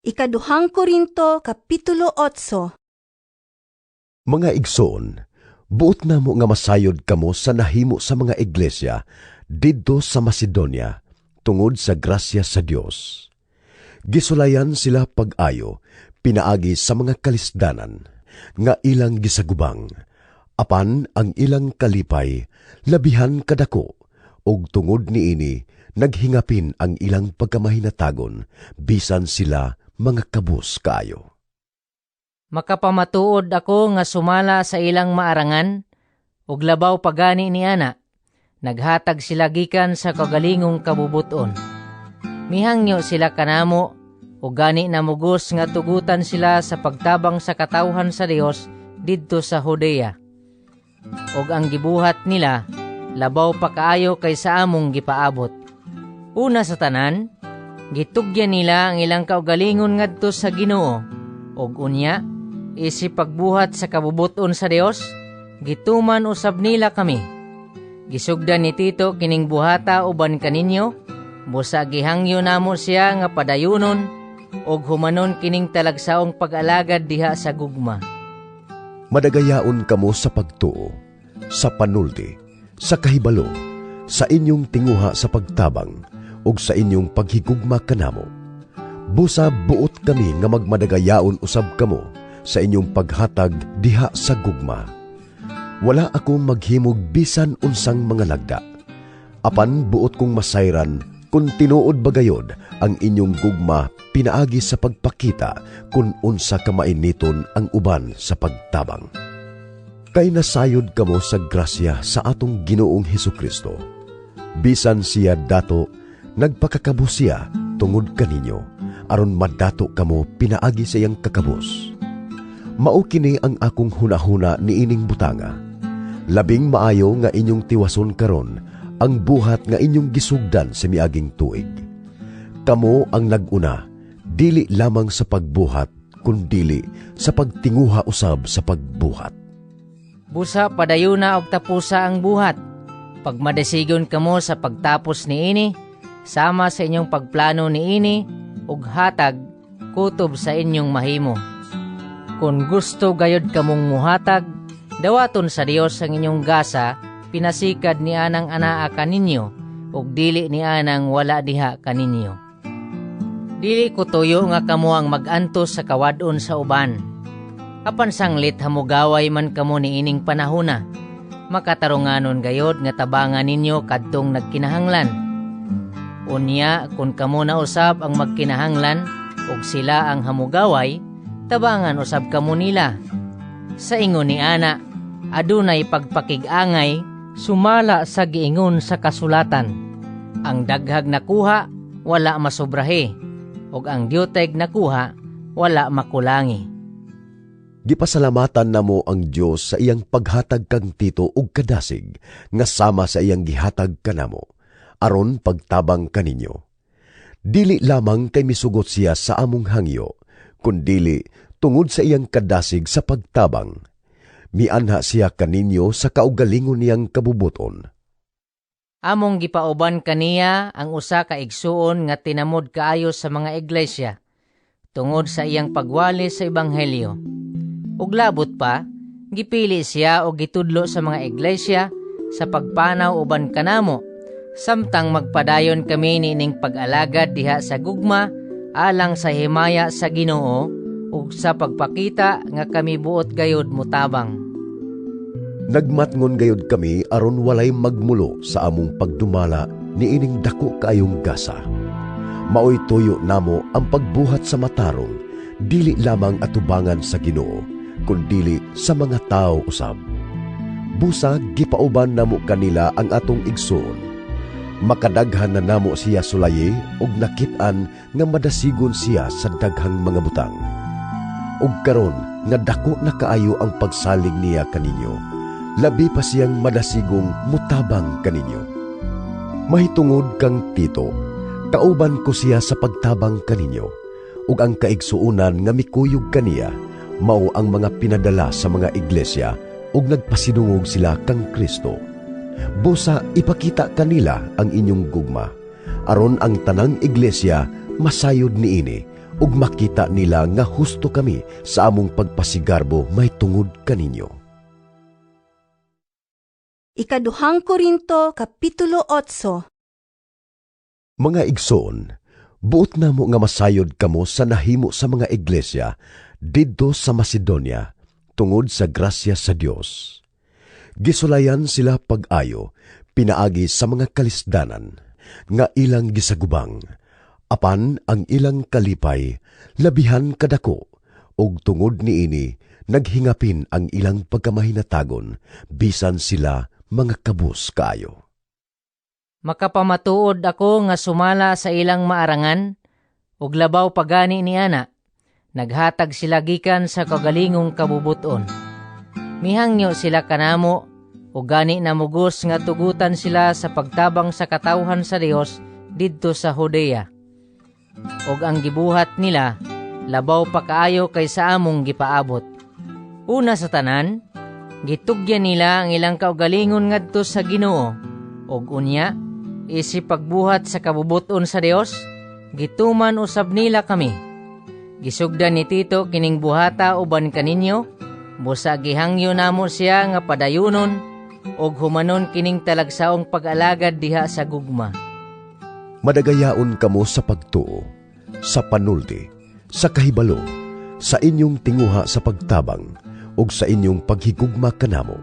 Ikaduhang Korinto, Kapitulo 8 Mga igsoon, buot na mo nga masayod kamo sa nahimo sa mga iglesia didto sa Macedonia tungod sa grasya sa Dios. Gisulayan sila pag-ayo pinaagi sa mga kalisdanan nga ilang gisagubang apan ang ilang kalipay labihan kadako ug tungod niini naghingapin ang ilang pagkamahinatagon bisan sila mga kabus kaayo. Makapamatuod ako nga sumala sa ilang maarangan, ug labaw pagani ni ana. Naghatag sila gikan sa kagalingong kabubuton. Mihangyo sila kanamo, ug gani namugos nga tugutan sila sa pagtabang sa katawhan sa Dios didto sa Judea. Ug ang gibuhat nila, labaw pa kaayo kaysa among gipaabot. Una sa tanan, gitugyan nila ang ilang kaugalingon ngadto sa Ginoo. Ug unya isi pagbuhat sa kabubuton sa Dios gituman usab nila kami. Gisugdan ni Tito kining buhata uban kaninyo busa gihangyo namo siya nga padayunon ug humanon kining talagsaong pag-alagad diha sa gugma. Madagayaon kamo sa pagtuo, sa panulti, sa kahibalo, sa inyong tinguha sa pagtabang, ug sa inyong paghigugma kanamo. Busa buot kami nga magmadagayaon usab kamo sa inyong paghatag diha sa gugma. Wala ako maghimog bisan unsang mga lagda. Apan buot kong masayran kung tinuod bagayod ang inyong gugma pinaagi sa pagpakita kung unsa kamainiton ang uban sa pagtabang. Kay nasayod kamo sa grasya sa atong Ginoong Hesus Kristo. Bisan siya dato nagpakakabos siya tungod kaninyo aron madato kamo pinaagi sa iyang kakabos. Mao kini ang akong hunahuna ni ining butanga. Labing maayo nga inyong tiwason karon ang buhat nga inyong gisugdan sa miaging tuig. Kamo ang naguna, dili lamang sa pagbuhat, kundili sa pagtinguha usab sa pagbuhat. busa padayuna og tapusa ang buhat pagmadesigon kamo sa pagtapos niini sama sa inyong pagplano niini ug hatag kutob sa inyong mahimo. Kung gusto gayod kamong muhatag dawaton sa Dios ang inyong gasa pinasikad ni anang anaa kaninyo ug dili ni anang wala diha kaninyo. Dili ko tuyo nga kamo ang magantos sa kawadon sa uban. Apan sanglit hamugaway man kamo ni ining panahona makatarunganon gayod nga tabangan ninyo kadtong nagkinahanglan Unya, kung kamo na usab ang magkinahanglan ug sila ang hamugaway, tabangan usab kamo nila. Sa ingon ni Ana, adunay pagpakigangay sumala sa giingon sa kasulatan. Ang daghag nakuha, wala masobrahe, ug ang diuteg nakuha, wala makulangi. Gipasalamatan namo ang Dios sa iyang paghatag kang tito ug kadasig nga sama sa iyang gihatag kanamo aron pagtabang kaninyo. Dili lamang kay misugot siya sa among hangyo, kundili tungod sa iyang kadasig sa pagtabang. Mianha siya kaninyo sa kaugalingon niyang kabubuton. Among gipauban kaniya ang usa ka igsuon nga tinamod kaayo sa mga iglesia tungod sa iyang pagwali sa ebanghelyo. Ug labot pa, gipili siya og gitudlo sa mga iglesia sa pagpanaw uban kanamo samtang magpadayon kami nining pag-alagad diha sa gugma alang sa himaya sa Ginoo ug sa pagpakita nga kami buot gayod mutabang. Nagmatngon gayod kami aron walay magmulo sa among pagdumala ni ining dako kaayong gasa. Maoy tuyo namo ang pagbuhat sa matarong, dili lamang atubangan sa Ginoo, kundili sa mga tao usab. Busa gipauban namo kanila ang atong igsoon makadaghan na namo siya sulaye ug nakit-an nga madasigon siya sa daghang mga butang. Ug karon nga dako na kaayo ang pagsalig niya kaninyo, labi pa siyang madasigong mutabang kaninyo. Mahitungod kang Tito, kauban ko siya sa pagtabang kaninyo, ug ang kaigsuunan nga mikuyog kaniya, mao ang mga pinadala sa mga iglesia ug nagpasidungog sila kang Kristo busa ipakita kanila ang inyong gugma. Aron ang tanang iglesia masayod niini ug makita nila nga husto kami sa among pagpasigarbo may tungod kaninyo. Ikaduhang Korinto, Kapitulo 8 Mga igsoon, buot na mo nga masayod kamo sa nahimo sa mga iglesia didto sa Macedonia tungod sa grasya sa Dios. Gisulayan sila pag-ayo pinaagi sa mga kalisdanan nga ilang gisagubang apan ang ilang kalipay labihan kadako ug tungod niini naghingapin ang ilang pagkamahinatagon bisan sila mga kabus kaayo. Makapamatuod ako nga sumala sa ilang maarangan, ug labaw pagani ni ana. Naghatag sila gikan sa kagalingong kabubuton. Mihangyo sila kanamo, ug gani namugos nga tugutan sila sa pagtabang sa katawhan sa Dios didto sa Judea. Ug ang gibuhat nila, labaw pa kaayo kaysa among gipaabot. Una sa tanan, gitugyan nila ang ilang kaugalingon ngadto sa Ginoo, ug unya, isi pagbuhat sa kabubuton sa Dios, gituman usab nila kami. Gisugdan ni Tito kining buhata uban kaninyo, busa gihangyo namo siya nga padayunon og humanon kining talagsaong pag-alagad diha sa gugma. Madagayaon kamo sa pagtuo, sa panulti, sa kahibalo, sa inyong tinguha sa pagtabang, ug sa inyong paghigugma kanamo.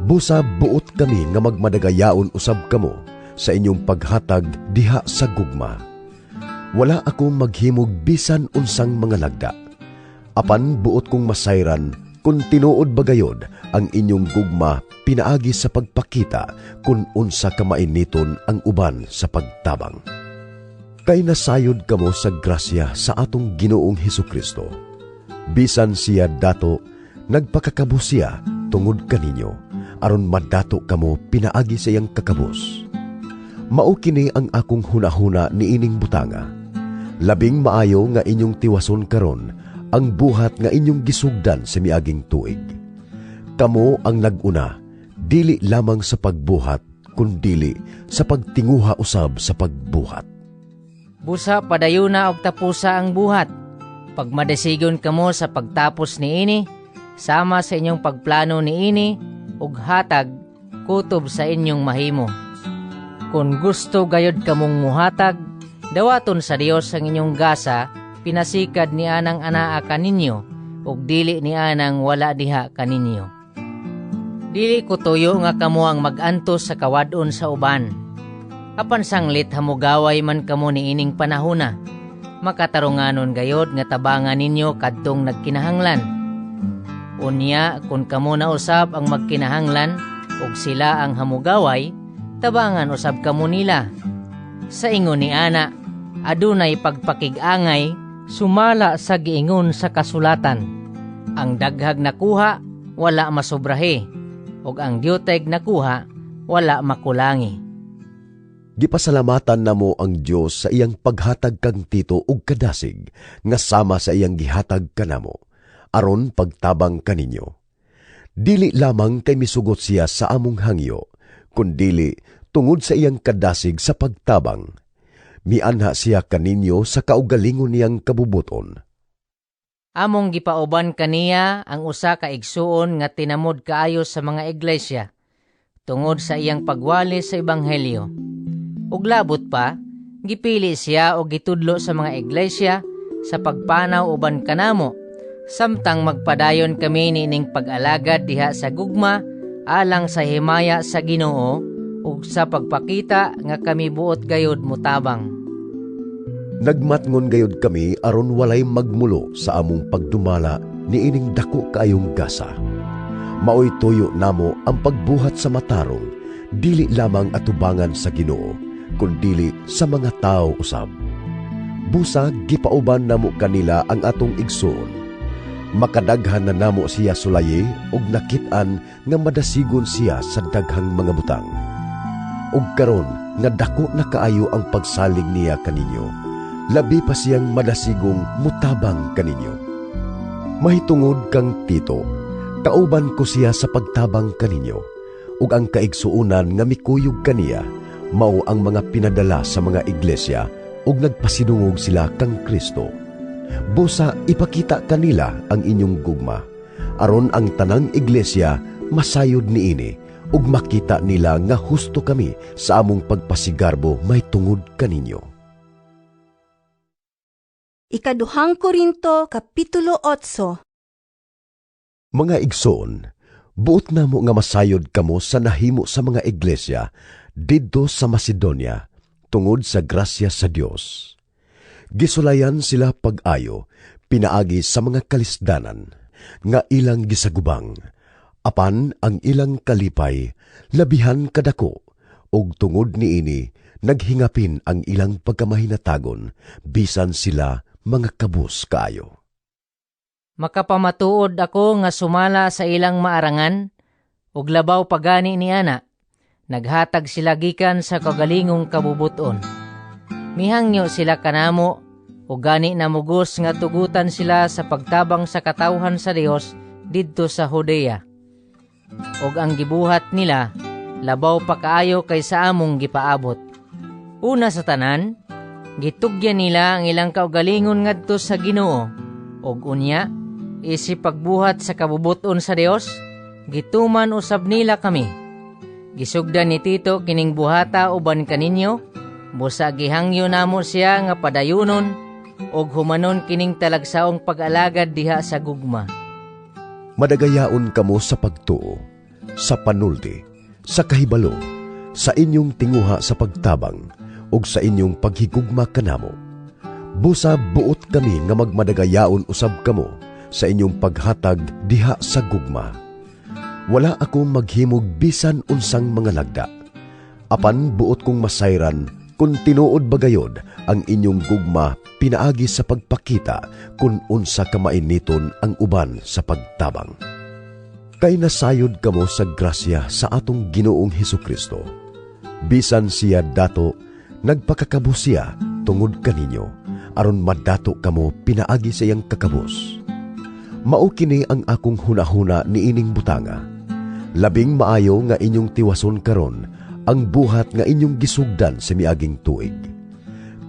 Busa buot kami nga magmadagayaon usab kamo sa inyong paghatag diha sa gugma. Wala akong maghimog bisan unsang mga lagda. Apan buot kong masayran kung tinuod bagayod ang inyong gugma pinaagi sa pagpakita kung unsa kamainiton ang uban sa pagtabang. Kay nasayod kamo sa grasya sa atong Ginoong Hesus Kristo. Bisan siya dato nagpakakabo siya tungod kaninyo aron madato kamo pinaagi sa iyang kakabos. Mao kini ang akong hunahuna ni ining butanga. Labing maayo nga inyong tiwason karon ang buhat nga inyong gisugdan sa miaging tuig. Kamo ang naguna, dili lamang sa pagbuhat, kundili sa pagtinguha usab sa pagbuhat. Busa padayuna og tapusa ang buhat. Pag madesigon kamo sa pagtapos ni ini, sama sa inyong pagplano ni ini, ug hatag, kutob sa inyong mahimo. Kung gusto gayod kamong muhatag, dawaton sa Dios ang inyong gasa, pinasikad ni anang anaa kaninyo, ug dili ni anang wala diha kaninyo. Dili ko tuyo nga kamo ang magantos sa kawadon sa uban. Apan sanglit hamugaway man kamo ni ining panahona. Makatarunganon gayod nga tabangan ninyo kadtong nagkinahanglan. Unya kung kamo na usab ang magkinahanglan ug sila ang hamugaway, tabangan usab kamo nila. Sa ingon ni ana, adunay pagpakigangay sumala sa giingon sa kasulatan. Ang daghag nakuha wala masobrahe ug ang diuteg nakuha wala makulangi. Gipasalamatan namo ang Dios sa iyang paghatag kang tito ug kadasig nga sama sa iyang gihatag kanamo aron pagtabang kaninyo. Dili lamang kay misugot siya sa among hangyo, kundili tungod sa iyang kadasig sa pagtabang. Mianha siya kaninyo sa kaugalingon niyang kabubuton. Among gipauban kaniya ang usa ka igsuon nga tinamod kaayo sa mga iglesia tungod sa iyang pagwali sa ebanghelyo. Ug labot pa, gipili siya og gitudlo sa mga iglesia sa pagpanaw uban kanamo samtang magpadayon kami nining pag-alagad diha sa gugma alang sa himaya sa Ginoo ug sa pagpakita nga kami buot gayod mutabang. Nagmatngon gayod kami aron walay magmulo sa among pagdumala ni ining dako kaayong gasa. Maoy tuyo namo ang pagbuhat sa matarong, dili lamang atubangan sa Ginoo, kundili sa mga tao usab. Busa gipauban namo kanila ang atong igsoon. Makadaghan na namo siya sulaye ug nakit-an nga madasigon siya sa daghang mga butang. Ug karon nga dako na kaayo ang pagsalig niya kaninyo labi pa siyang madasigong mutabang kaninyo. Mahitungod kang tito, kauban ko siya sa pagtabang kaninyo, ug ang kaigsuunan nga mikuyog kaniya, mao ang mga pinadala sa mga iglesia, ug nagpasinungog sila kang Kristo. Busa ipakita kanila ang inyong gugma. Aron ang tanang iglesia masayod niini ug makita nila nga husto kami sa among pagpasigarbo may tungod kaninyo. Ikaduhang Korinto, Kapitulo 8 Mga igsoon, buot na mo nga masayod kamo sa nahimo sa mga iglesia didto sa Macedonia tungod sa grasya sa Dios. Gisulayan sila pag-ayo pinaagi sa mga kalisdanan nga ilang gisagubang apan ang ilang kalipay labihan kadako ug tungod niini naghingapin ang ilang pagkamahinatagon bisan sila mga kabus kaayo. Makapamatuod ako nga sumala sa ilang maarangan, ug labaw pagani ni ana, naghatag sila gikan sa kagalingong kabubuton. Mihangyo sila kanamo, ug gani namugos nga tugutan sila sa pagtabang sa katawhan sa Dios didto sa Judea. Ug ang gibuhat nila, labaw pa kaayo kay sa among gipaabot. Una sa tanan, gitugyan nila ang ilang kaugalingon ngadto sa Ginoo, ug unya, isi pagbuhat sa kabubuton sa Dios, gituman usab nila kami. Gisugdan ni Tito kining buhata uban kaninyo, busa gihangyo namo siya nga padayunon og humanon kining talagsaong pag-alagad diha sa gugma. Madagayaon kamo sa pagtuo, sa panulti, sa kahibalo, sa inyong tinguha sa pagtabang, ug sa inyong paghigugma kanamo. Busa buot kami nga magmadagayaon usab kamo sa inyong paghatag diha sa gugma. Wala ako maghimog bisan unsang mga lagda. Apan buot kong masayran kung tinuod bagayod ang inyong gugma pinaagi sa pagpakita kung unsa kamainiton ang uban sa pagtabang. Kay nasayod kamo sa grasya sa atong Ginoong Heso Kristo. Bisan siya dato, nagpakakabo siya tungod kaninyo, aron madato kamo pinaagi sa iyang kakabos. Mao kini ang akong hunahuna ni ining butanga. Labing maayo nga inyong tiwason karon ang buhat nga inyong gisugdan sa miaging tuig.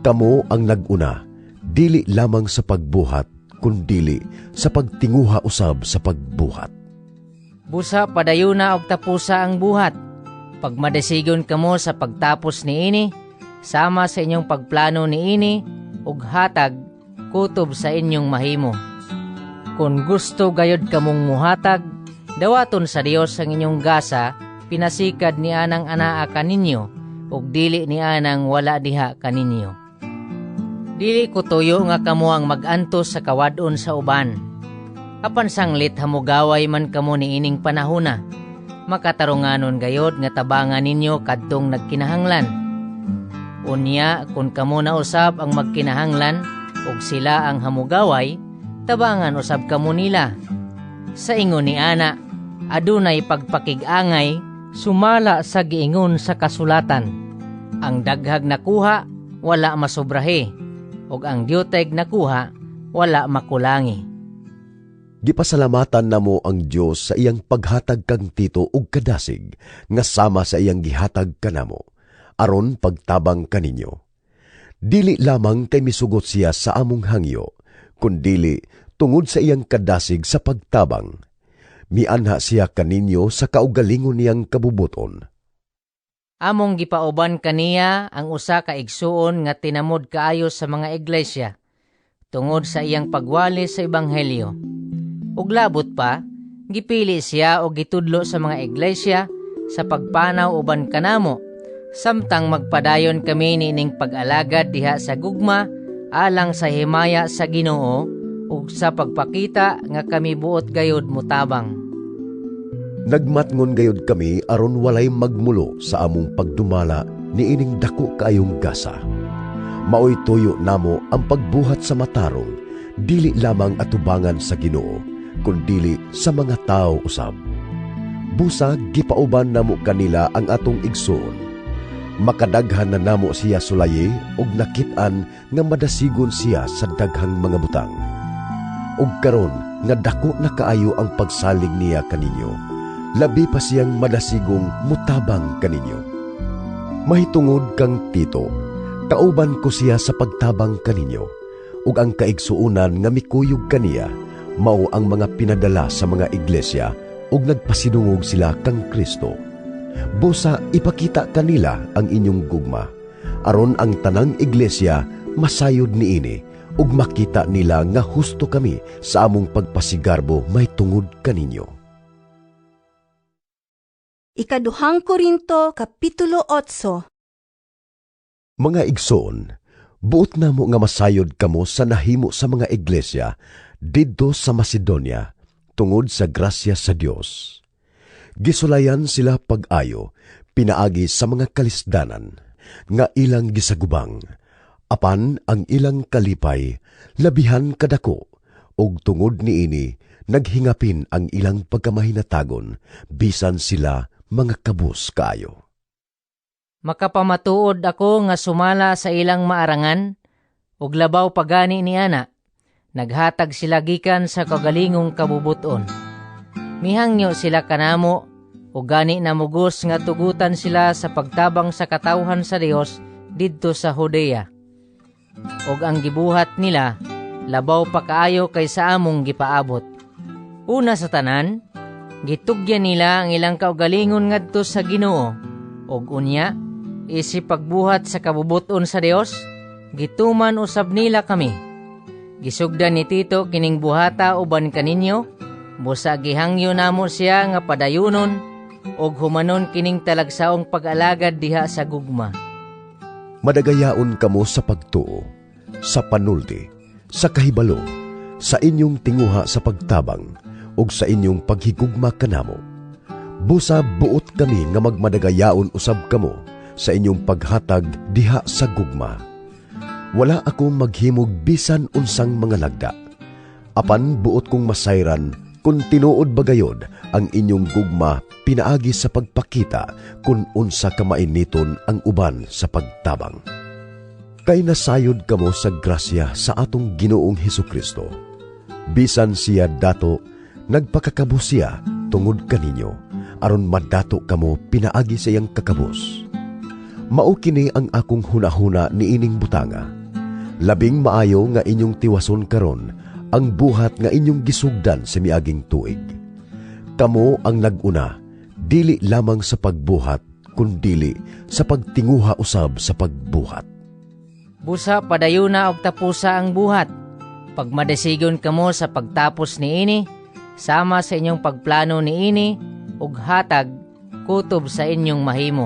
Kamo ang naguna, dili lamang sa pagbuhat, kundili sa pagtinguha usab sa pagbuhat. Busa padayuna og tapusa ang buhat. Pagmadasigon kamo sa pagtapos ni ini, sama sa inyong pagplano ni ini, ug hatag kutob sa inyong mahimo. Kung gusto gayod kamong muhatag, dawaton sa Dios ang inyong gasa, pinasikad ni anang anaa kaninyo, ug dili ni anang wala diha kaninyo. Dili ko tuyo nga kamo ang magantos sa kawadon sa uban. Apan sanglit hamugaway man kamo ni ining panahuna. Makatarunganon gayod nga tabangan ninyo kadtong nagkinahanglan. Unya kung kamo na usab ang magkinahanglan ug sila ang hamugaway, tabangan usab kamo nila. Sa ingon ni ana, adunay pagpakigangay sumala sa giingon sa kasulatan. Ang daghag nakuha, wala masobrahe, ug ang diuteg nakuha, wala makulangi. Gipasalamatan namo ang Dios sa iyang paghatag kang tito ug kadasig nga sama sa iyang gihatag kanamo aron pagtabang kaninyo. Dili lamang kay misugot siya sa among hangyo, kundili tungod sa iyang kadasig sa pagtabang. Mianha siya kaninyo sa kaugalingon niyang kabubuton. Among gipauban kaniya ang usa ka igsuon nga tinamod kaayo sa mga iglesia tungod sa iyang pagwali sa ebanghelyo. Ug labot pa, gipili siya og gitudlo sa mga iglesia sa pagpanaw uban kanamo samtang magpadayon kami nining pag-alagad diha sa gugma alang sa himaya sa Ginoo ug sa pagpakita nga kami buot gayod mutabang. Nagmatngon gayod kami aron walay magmulo sa among pagdumala ni ining dako kaayong gasa. Maoy tuyo namo ang pagbuhat sa matarong, dili lamang atubangan sa Ginoo, kundili sa mga tao usab. Busa gipauban namo kanila ang atong igsoon. Makadaghan na namo siya sulaye ug nakit-an nga madasigon siya sa daghang mga butang. Ug karon nga dako na kaayo ang pagsalig niya kaninyo labi pa siyang madasigong mutabang kaninyo. Mahitungod kang tito, kauban ko siya sa pagtabang kaninyo, ug ang kaigsuunan nga mikuyog kaniya mao ang mga pinadala sa mga iglesia ug nagpasidungog sila kang Kristo. Busa ipakita kanila ang inyong gugma aron ang tanang iglesia masayod niini ug makita nila nga husto kami sa among pagpasigarbo may tungod kaninyo. Ikaduhang Korinto, Kapitulo 8 Mga igsoon, buot na mo nga masayod kamo sa nahimo sa mga iglesia didto sa Macedonia tungod sa grasya sa Dios. Gisulayan sila pag-ayo pinaagi sa mga kalisdanan nga ilang gisagubang apan ang ilang kalipay labihan kadako ug tungod niini naghingapin ang ilang pagkamahinatagon bisan sila mga kabus kaayo. Makapamatuod ako nga sumala sa ilang maarangan, ug labaw pagani ni ana, naghatag sila gikan sa kagalingong kabubuton. Mihangyo sila kanamo, ug gani namugos nga tugutan sila sa pagtabang sa katawhan sa Dios didto sa Judea. Ug ang gibuhat nila, labaw pa kaayo kaysa among gipaabot. Una sa tanan, Gitugyan nila ang ilang kaugalingon ngadto sa Ginoo ug unya isip pagbuhat sa kabubuton sa Dios gituman usab nila kami. Gisugdan ni Tito kining buhata uban kaninyo busa gihangyo namo siya nga padayunon ug humanon kining talagsaong pag-alagad diha sa gugma. Madagayaon kamo sa pagtuo, sa panulti, sa kahibalo, sa inyong tinguha sa pagtabang, ug sa inyong paghigugma kanamo. Busa buot kami nga magmadagayaon usab kamo sa inyong paghatag diha sa gugma. Wala akong maghimog bisan unsang mga lagda. Apan buot kong masayran kung tinuod bagayod ang inyong gugma pinaagi sa pagpakita kung unsa kamainiton ang uban sa pagtabang. Kay nasayod kamo sa grasya sa atong Ginoong Hesus Kristo. Bisan siya dato nagpakakabos siya tungod kaninyo, aron madato kamo pinaagi sa iyang kakabos. Mao kini ang akong hunahuna ni ining butanga. Labing maayo nga inyong tiwason karon ang buhat nga inyong gisugdan sa miaging tuig. Kamo ang naguna, dili lamang sa pagbuhat, kundili sa pagtinguha usab sa pagbuhat. Busa padayuna og tapusa ang buhat. Pagmadesigon kamo sa pagtapos ni ini, sama sa inyong pagplano ni ini ug hatag kutob sa inyong mahimo.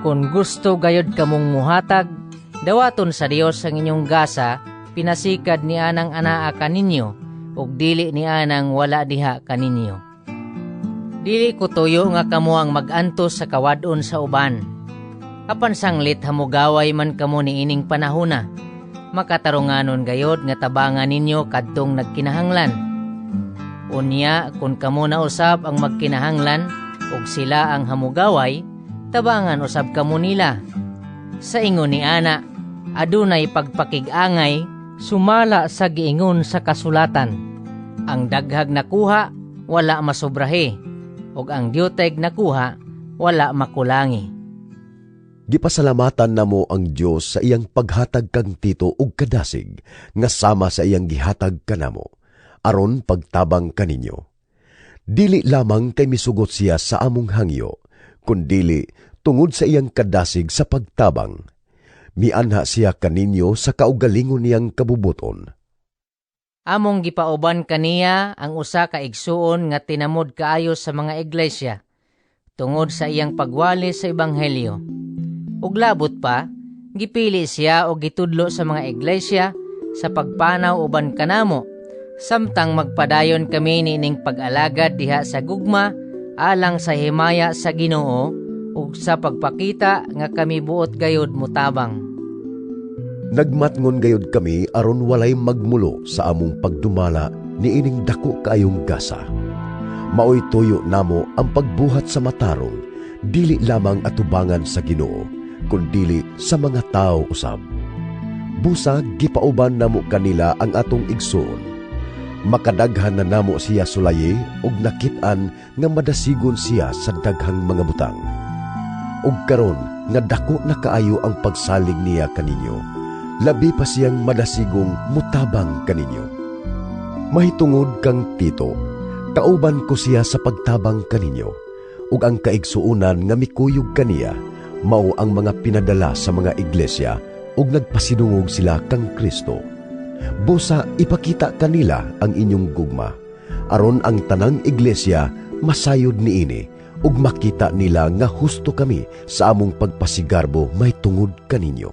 Kung gusto gayod kamong muhatag, dawaton sa Dios ang inyong gasa, pinasikad ni anang anaa kaninyo, ug dili ni anang wala diha kaninyo. Dili ko tuyo nga kamo ang magantos sa kawadon sa uban. Apan sanglit hamugaway man kamo ni ining panahona, makatarunganon gayod nga tabangan ninyo kadtong nagkinahanglan Unya, kung kamo na usab ang magkinahanglan ug sila ang hamugaway, tabangan usab kamo nila. Sa ingon ni ana, adunay pagpakigangay sumala sa giingon sa kasulatan. Ang daghag nakuha, wala masobrahe, ug ang diuteg nakuha, wala makulangi. Gipasalamatan namo ang Dios sa iyang paghatag kang tito ug kadasig nga sama sa iyang gihatag kanamo aron pagtabang kaninyo. Dili lamang kay misugot siya sa among hangyo, kundili tungod sa iyang kadasig sa pagtabang. Mianha siya kaninyo sa kaugalingon niyang kabubuton. Among gipauban kaniya ang usa ka igsuon nga tinamod kaayo sa mga iglesia tungod sa iyang pagwali sa ebanghelyo. Ug labot pa, gipili siya og gitudlo sa mga iglesia sa pagpanaw uban kanamo samtang magpadayon kami nining pag-alagad diha sa gugma alang sa himaya sa Ginoo ug sa pagpakita nga kami buot gayod mutabang. Nagmatngon gayod kami aron walay magmulo sa among pagdumala ni ining dako kaayong gasa. Maoy tuyo namo ang pagbuhat sa matarong, dili lamang atubangan sa Ginoo, kundili sa mga tao usab. Busa gipauban namo kanila ang atong igsoon makadaghan na namo siya sulaye ug nakitaan nga madasigon siya sa daghang mga butang. Ug karon nga dako na kaayo ang pagsalig niya kaninyo, labi pa siyang madasigong mutabang kaninyo. Mahitungod kang Tito, kauban ko siya sa pagtabang kaninyo, ug ang kaigsuunan nga mikuyog kaniya, mao ang mga pinadala sa mga iglesia, ug nagpasidungog sila kang Kristo. Busa ipakita kanila ang inyong gugma, aron ang tanang iglesia masayod niini, ug makita nila nga husto kami sa among pagpasigarbo may tungod kaninyo.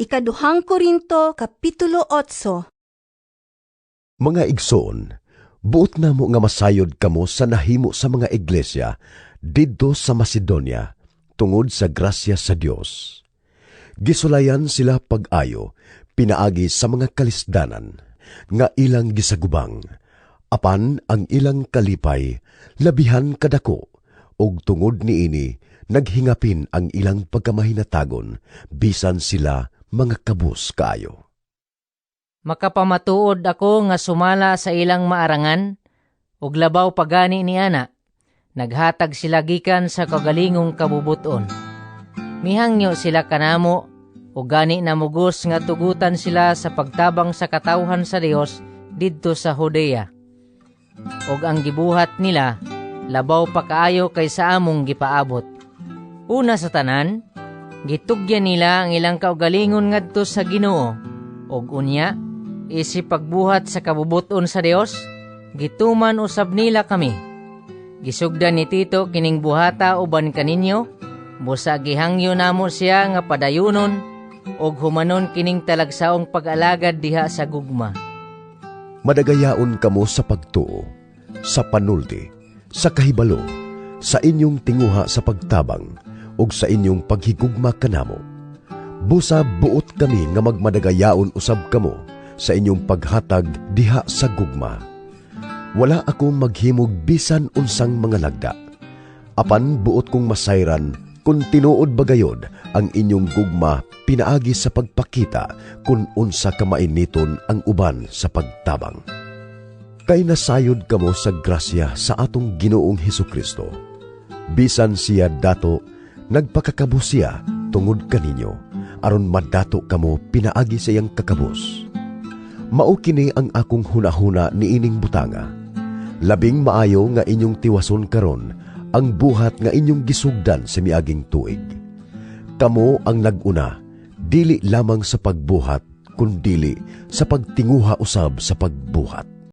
Ikaduhang Korinto, Kapitulo 8 Mga igsoon, buot na mo nga masayod kamo sa nahimo sa mga iglesia didto sa Macedonia tungod sa grasya sa Dios. Gisulayan sila pag-ayo pinaagi sa mga kalisdanan nga ilang gisagubang apan ang ilang kalipay labihan kadako ug tungod niini naghingapin ang ilang pagkamahinatagon bisan sila mga kabus kaayo. Makapamatuod ako nga sumala sa ilang maarangan, ug labaw pagani ni ana. Naghatag sila gikan sa kagalingong kabubuton. Mihangyo sila kanamo, ug gani namugos nga tugutan sila sa pagtabang sa katawhan sa Dios didto sa Judea. Ug ang gibuhat nila, labaw pa kaayo kaysa among gipaabot. Una sa tanan, gitugyan nila ang ilang kaugalingon ngadto sa Ginoo, ug unya, isi pagbuhat sa kabubuton sa Dios, gituman usab nila kami. Gisugdan ni Tito kining buhata uban kaninyo, busa gihangyo namo siya nga padayunon og humanon kining talagsaong pag-alagad diha sa gugma. Madagayaon kamo sa pagtuo, sa panulti, sa kahibalo, sa inyong tinguha sa pagtabang, ug sa inyong paghigugma kanamo. Busa buot kami nga magmadagayaon usab kamo sa inyong paghatag diha sa gugma. Wala akong maghimog bisan unsang mga lagda. Apan buot kong masayran kung tinuod bagayod ang inyong gugma pinaagi sa pagpakita kung unsa kamainiton ang uban sa pagtabang. Kay nasayod kamo sa grasya sa atong Ginoong Heso Kristo. Bisan siya dato, nagpakakabo siya tungod kaninyo, aron madato kamo pinaagi sa iyang kakabos. Mao kini ang akong hunahuna ni ining butanga. Labing maayo nga inyong tiwason karon ang buhat nga inyong gisugdan sa miaging tuig. Kamo ang naguna, dili lamang sa pagbuhat, kundili sa pagtinguha usab sa pagbuhat.